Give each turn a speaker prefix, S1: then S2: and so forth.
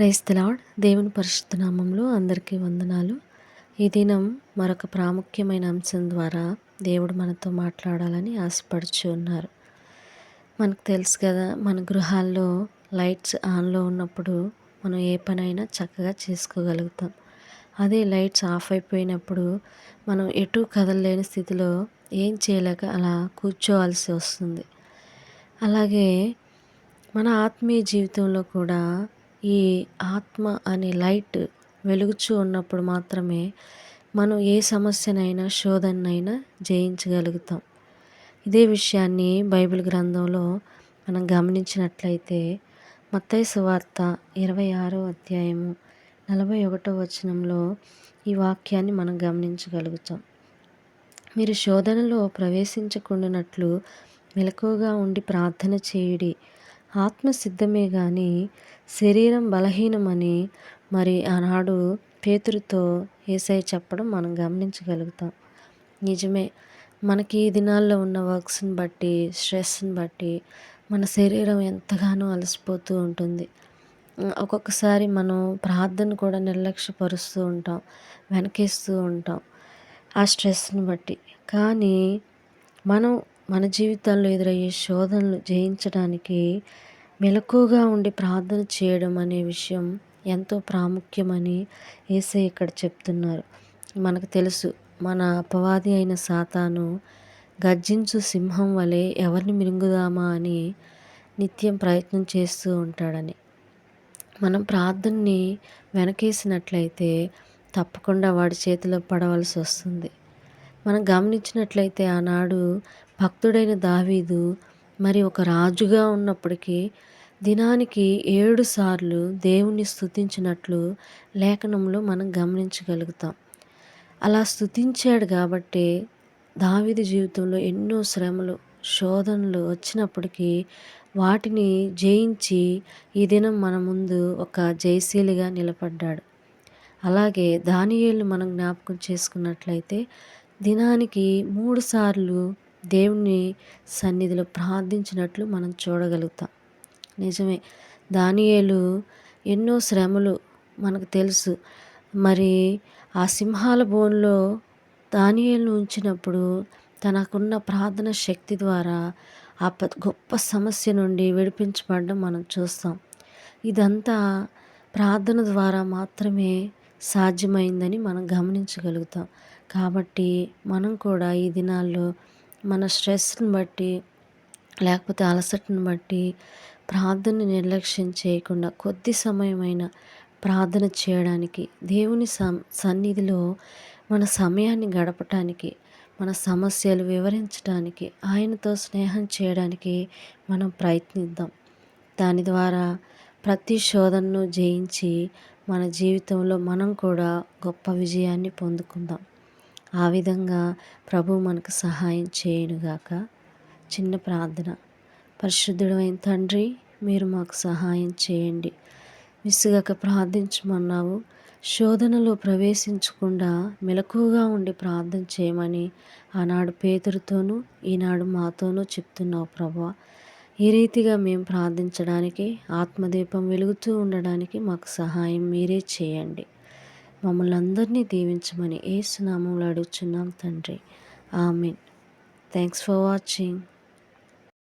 S1: క్రైస్తలాడ్ దేవుని పరిశుద్ధ నామంలో అందరికీ వందనాలు. ఈ దినం మరొక ప్రాముఖ్యమైన అంశం ద్వారా దేవుడు మనతో మాట్లాడాలని ఆశపడుచు ఉన్నారు. మనకు తెలుసు కదా మన గృహాల్లో లైట్స్ ఆన్లో ఉన్నప్పుడు మనం ఏ పనైనా చక్కగా చేసుకోగలుగుతాం. అదే లైట్స్ ఆఫ్ అయిపోయినప్పుడు మనం ఎటు కదలలేని స్థితిలో ఏం చేయలేక అలా కూర్చోవాల్సి వస్తుంది. అలాగే మన ఆత్మీయ జీవితంలో కూడా ఈ ఆత్మ అనే లైట్ వెలుగుచూ ఉన్నప్పుడు మాత్రమే మనం ఏ సమస్యనైనా శోధనైనా జయించగలుగుతాం. ఇదే విషయాన్ని బైబిల్ గ్రంథంలో మనం గమనించినట్లయితే మత్తయి సువార్త ఇరవై ఆరో అధ్యాయము నలభై ఒకటో వచనంలో ఈ వాక్యాన్ని మనం గమనించగలుగుతాం. మీరు శోధనలో ప్రవేశించకుండానట్లు మెలకువగా ఉండి ప్రార్థన చేయుడి. ఆత్మ సిద్ధమే కానీ శరీరం బలహీనమని మరి ఆనాడు పేతురుతో ఏసై చెప్పడం మనం గమనించగలుగుతాం. నిజమే మనకి ఈ దినాల్లో ఉన్న వర్క్స్ని బట్టి స్ట్రెస్ని బట్టి మన శరీరం ఎంతగానో అలసిపోతూ ఉంటుంది. ఒక్కొక్కసారి మనం ప్రార్థన కూడా నిర్లక్ష్యపరుస్తూ ఉంటాం వెనకేస్తూ ఉంటాం ఆ స్ట్రెస్ని బట్టి. కానీ మనం మన జీవితాల్లో ఎదురయ్యే శోధనలు జయించడానికి మెలకుగా ఉండి ప్రార్థన చేయడం అనే విషయం ఎంతో ప్రాముఖ్యమని ఏసై ఇక్కడ చెప్తున్నారు. మనకు తెలుసు మన అపవాది అయిన సాతాను గర్జించు సింహం వలె ఎవరిని మిరుగుదామా అని నిత్యం ప్రయత్నం చేస్తూ ఉంటాడని. మనం ప్రార్థనని వెనకేసినట్లయితే తప్పకుండా వాడి చేతిలో పడవలసి వస్తుంది. మనం గమనించినట్లయితే ఆనాడు భక్తుడైన దావీదు మరి ఒక రాజుగా ఉన్నప్పటికీ దినానికి ఏడు సార్లు దేవుణ్ణి స్థుతించినట్లు లేఖనంలో మనం గమనించగలుగుతాం. అలా స్థుతించాడు కాబట్టి దావిది జీవితంలో ఎన్నో శ్రమలు శోధనలు వచ్చినప్పటికీ వాటిని జయించి ఈ దినం మన ముందు ఒక జయశీలిగా నిలబడ్డాడు. అలాగే దానియేళ్ళు మనం జ్ఞాపకం చేసుకున్నట్లయితే దినానికి మూడు సార్లు దేవుని సన్నిధిలో ప్రార్థించినట్లు మనం చూడగలుగుతాం. నిజమే దానియేలు ఎన్నో శ్రమలు మనకు తెలుసు. మరి ఆ సింహాల బోన్లో దానియేలు ఉంచినప్పుడు తనకున్న ప్రార్థన శక్తి ద్వారా ఆ గొప్ప సమస్య నుండి విడిపించబడడం మనం చూస్తాం. ఇదంతా ప్రార్థన ద్వారా మాత్రమే సాధ్యమైందని మనం గమనించగలుగుతాం. కాబట్టి మనం కూడా ఈ దినాల్లో మన స్ట్రెస్ని బట్టి లేకపోతే అలసటను బట్టి ప్రార్థన నిర్లక్ష్యం చేయకుండా కొద్ది సమయమైన ప్రార్థన చేయడానికి దేవుని సన్నిధిలో మన సమయాన్ని గడపటానికి మన సమస్యలు వివరించడానికి ఆయనతో స్నేహం చేయడానికి మనం ప్రయత్నిద్దాం. దాని ద్వారా ప్రతి శోధనను జయించి మన జీవితంలో మనం కూడా గొప్ప విజయాన్ని పొందుకుందాం. ఆ విధంగా ప్రభు మనకు సహాయం చేయనుగాక. చిన్న ప్రార్థన. పరిశుద్ధుడైన తండ్రి మీరు మాకు సహాయం చేయండి. విసుగక ప్రార్థించమన్నావు. శోధనలో ప్రవేశించకుండా మెలకుగా ఉండి ప్రార్థన చేయమని ఆనాడు పేదరితోనూ ఈనాడు మాతోనూ చెప్తున్నావు ప్రభా. ఈ రీతిగా మేము ప్రార్థించడానికి ఆత్మదీపం వెలుగుతూ ఉండడానికి మాకు సహాయం మీరే చేయండి. మమ్మల్ని అందరినీ దీవించమని ఏ సునామంలో అడుగుచున్నాం తండ్రి. ఆమెన్. Thanks for watching